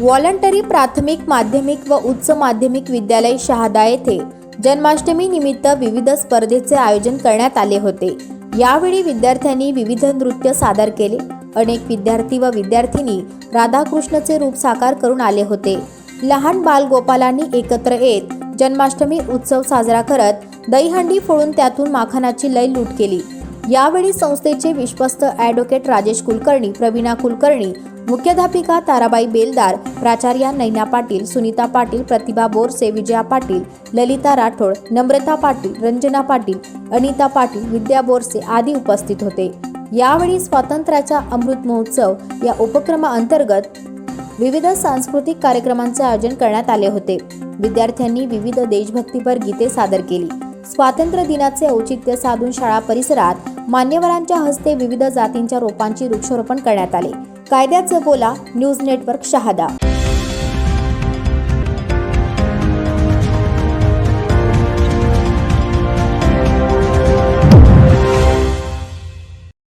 Voluntary प्राथमिक माध्यमिक व उच्च माध्यमिक विद्यालय शहादा येथे जन्माष्टमी निमित्त विविध स्पर्धेचे आयोजन करण्यात आले होते. यावेळी विद्यार्थ्यांनी विविध नृत्य सादर केले. अनेक विद्यार्थी व विद्यार्थिनी राधाकृष्णचे रूप साकार करून आले होते. लहान बालगोपालांनी एकत्र येत जन्माष्टमी उत्सव साजरा करत दहीहंडी फोडून त्यातून माखनाची लय लूट केली. यावेळी संस्थेचे विश्वस्त ॲडव्होकेट राजेश कुलकर्णी प्रवीणा कुलकर्णी मुख्याध्यापिका ताराबाई बेलदार प्राचार्या नैना पाटील सुनीता पाटील प्रतिभा बोरसे विजया पाटील ललिता राठोड नम्रता पाटील रंजना पाटील अनिता पाटील विद्या बोरसे आदी उपस्थित होते. यावेळी स्वातंत्र्याचा अमृत महोत्सव या उपक्रमाअंतर्गत विविध सांस्कृतिक कार्यक्रमांचे आयोजन करण्यात आले होते. विद्यार्थ्यांनी विविध देशभक्तीपर गीते सादर केली. स्वातंत्र्य दिनाचे औचित्य साधून शाळा परिसरात मान्यवरांच्या हस्ते विविध जातींच्या रोपांची वृक्षारोपण करण्यात आले. कायद्याचं बोला न्यूज नेटवर्क शहादा.